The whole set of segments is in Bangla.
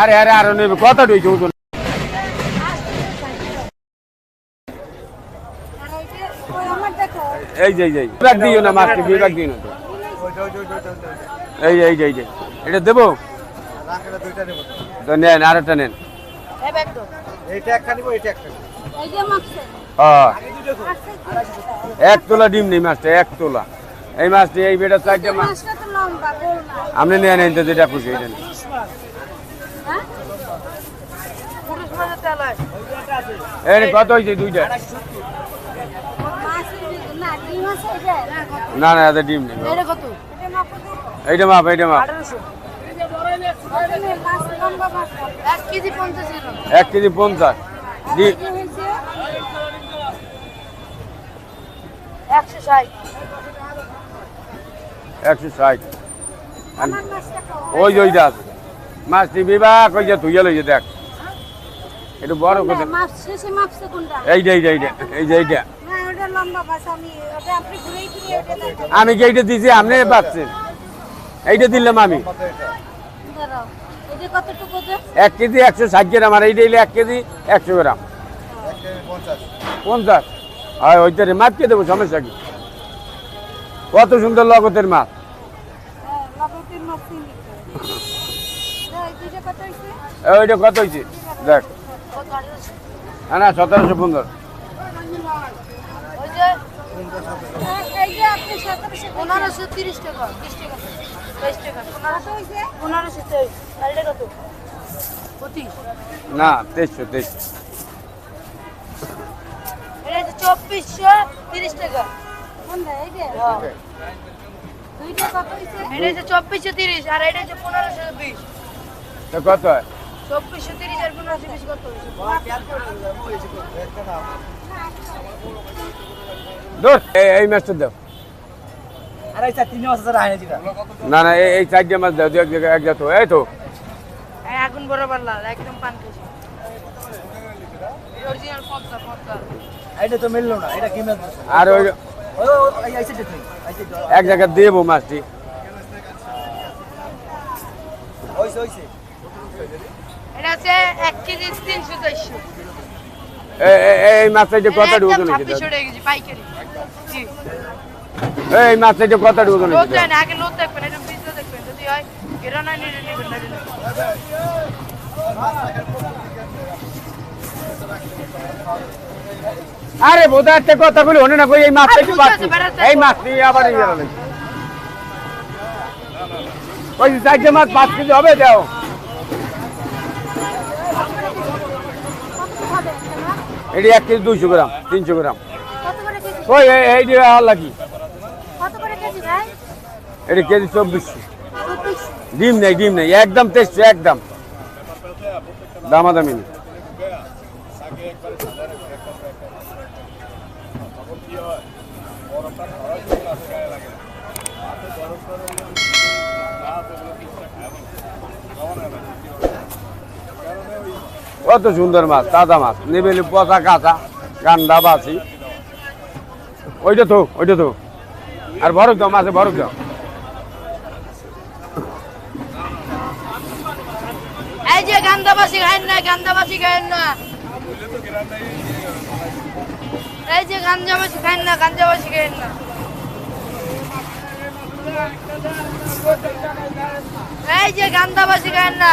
আরে আরে আরও নেবে। কত ঢুকে ওজন আর এই যে এই বিভাগ দিও না মাছটি বিভাগ দিও না তো। এই এই যে এই যে। এটা দেবো? তো নেন আরেকটা নেন। এই ব্যাগ তো। এইটা একটা মাপছে। হ্যাঁ। এক তোলা ডিম নেই মাছটা এক তোলা। এই মাছটি এই বেটা চারটে মাছ। আপনি নেন এই তো যেটা খুশি নেন হ্যাঁ হয়? এই কত হয়েছে দুইটা? না এটা না এত ডিম নেই। এটা এটা এইটা মাপ এইটা মাপ। এক কেজি পঞ্চাশ একশো ষাট। একশো ষাট। ওই ওইটা আছে ওই যে দেখ। একটু বড় মাপছে কোনটা? এইটা এইটা এইটা এই যে এইটা মাছ আমি কি এইটা দিছি? আপনি পাচ্ছেন। এইটা দিলাম আমি। এক কেজি একশো ষাট গ্রাম আর এইটা এক কেজি একশো গ্রাম। একটা পঞ্চাশ। পঞ্চাশ হয় ওইটারে মাছ কে দেবো? সমস্যা কি? কত সুন্দর লগতের মাছ হ্যাঁ লবণের মাছ চিনি এই দুইটা কত হয়েছে এ, ওইটা কত হয়েছে দেখ। কত আঠারোশো না না সতেরোশো পনেরো। পনেরোশো তিরিশ টাকা বিশ টাকা বাইশ টাকা। পনেরোশো তেইশ। এটা কত? পঁচিশ। না তেইশশো তেইশশো চব্বিশশো তিরিশ টাকা। হচ্ছে চব্বিশশো তিরিশ আর এটা হচ্ছে পনেরোশো বিশ। কত হয়? চব্বিশশো তিরিশ আর পনেরোশো বিশ কত হয়েছে দোষ এই- এই মাছটা দাও। না না এই- এই চারটে মাছ দাও এক জায়গায় এক জাতো এই তো। এখন বরাবর লাল একদম পান খাইছে অরিজিনাল পদ্মা পদ্মা। এইটা তো মিললো না এটা কি মেল আর ওই এক জায়গায় দেবো মাছটি। হইছে হইছে। এটা আছে এক কেজি তিনশো চারশো। এই মাছটা যে কত এই মাছটা যে কত আগে দেখবেন এটা দেখবেন যদি হয় নেবেন না আরে বোধা একটা কথা বলি হনে না কই এই মাছটা কি পাচ্ছি। বেড়াতে এই মাছটি আবার এই ওই যে চারটে মাছ পাঁচ কেজি হবে দাও। এটি এক কেজি দুইশো গ্রাম তিনশো গ্রাম। ওই এই- এই যে আল্লাহ কি এটি কেজি চব্বিশশো। চব্বিশ ডিম নেই ডিম নেই একদম তেইশশো একদম। দামাদামি নেই। কত সুন্দর মাছ, তাজা মাছ। নেবেলি পচা কাঁচা গান্ডা বাসি। ওইটা তো ওইটা তো। আর বরফ দাও, মাছে বরফ দাও। এই যে গান্ধাবাসী খাইন না গান্ধাবাসী খাইন না। এই যে গাঞ্জাবাসী খাইন না গাঞ্জাবাসী খাইন না। এই যে গান্ধাবাসী খাইন না।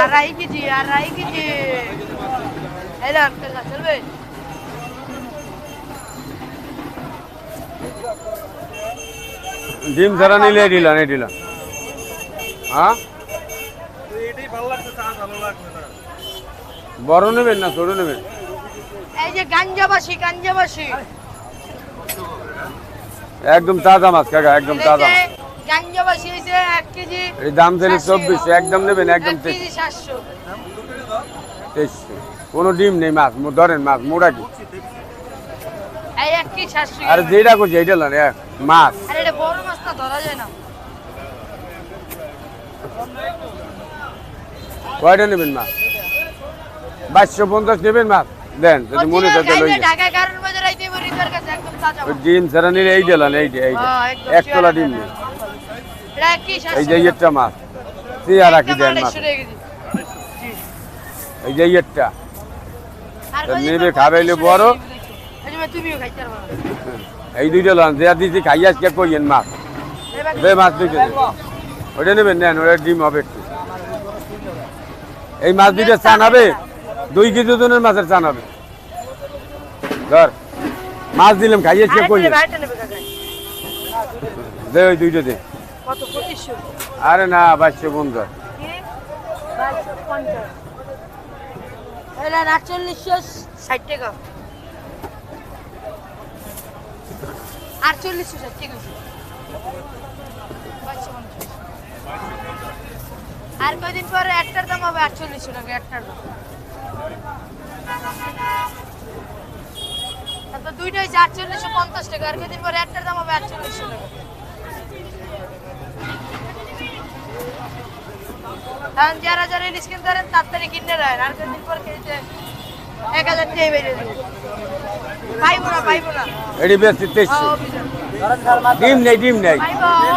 আড়াই কেজি আড়াই কেজি। এলাম চলবে? ডিম ছাড়া নিলে দিল এই দিল হ্যাঁ? বড় নেবেন না ছোট নেবেন? এই যে গাঞ্জাবাসী গাঞ্জাবাসী। একদম তাজা মাছ কাকা একদম তাজা মাছ। এই দাম চাইলে সাতশো একদম নেবেন একদম এক তেইশশো। কোনো ডিম নেই মাছ ধরেন মাছ মোড়া কি? আর যেটা করছে এইটা রে, মাছ। কয়টা নেবেন মাছ? বাইশশো পঞ্চাশ নেবেন মাছ? দেন যদি মনে থাকে লই ডিম ছাড়া নিলে এই ডেলান এই যে এই যে। হ্যাঁ, এক তোলা ডিম নেই এই যে ইয়েরটা মাছ চেয়ারা কি দেন মাছ এই যে ইয়েরটা। নেবে খাবাইলে বড়। এই দুইটা লন যে দিছি খাইয়া আজকে কইয়েন মাছ বে মাছ দুইটা ওইটা নেবেন নেন ওটা ডিম হবে একটু। এই মাছ দুইটা চান হবে? দুই কেজি ওজনের মাছের চান হবে। ধর মাছ দিলাম খাইয়ে নেবে কাকা। দে ওই দুইটা দে। কত পঁচিশশো? আরে না বাচ্চা বন্ধু বাইশশো পঞ্চাশ। এটা আটচল্লিশশো ষাট টাকা। আটচল্লিশশো ষাট টাকা। আর কয়দিন পরে একটার দাম হবে আটচল্লিশশো টাকা একটার দাম? তারপর দুইটা হয়েছে আটচল্লিশশো পঞ্চাশ টাকা। আর কদিন পরে একটার দাম হবে আটচল্লিশশো টাকা। কারণ যারা যারা ইলিশ কিনতে পারেন তাড়াতাড়ি কিনে নেন। আর কদিন পর খেয়েছে এক হাজার টাকা বেড়ে দেবে পাইবো না পাইবো না। এটি বেশি তেইশশো হ্যাঁ, ডিম নেই ডিম নেই।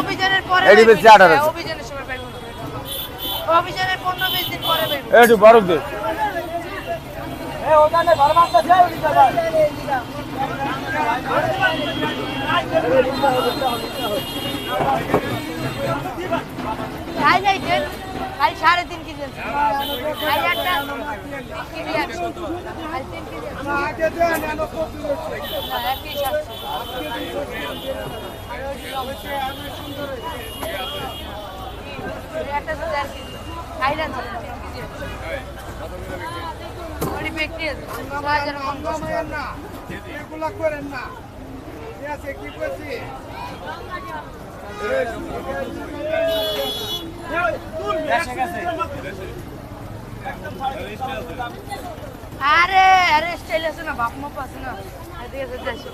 অভিযানের পরে এটি বেশি আঠারোশো। হ্যাঁ, অভিযানের সময় পাইবো। না অভিযানের পনেরো বিশ দিন পরে পাইবো। খাই নাই খাই সাড়ে তিন কেজি আছে। না, পিস আছে। আর। আরে স্টাইল আছে না বাপ মাপ আছে না এদিকে দেশে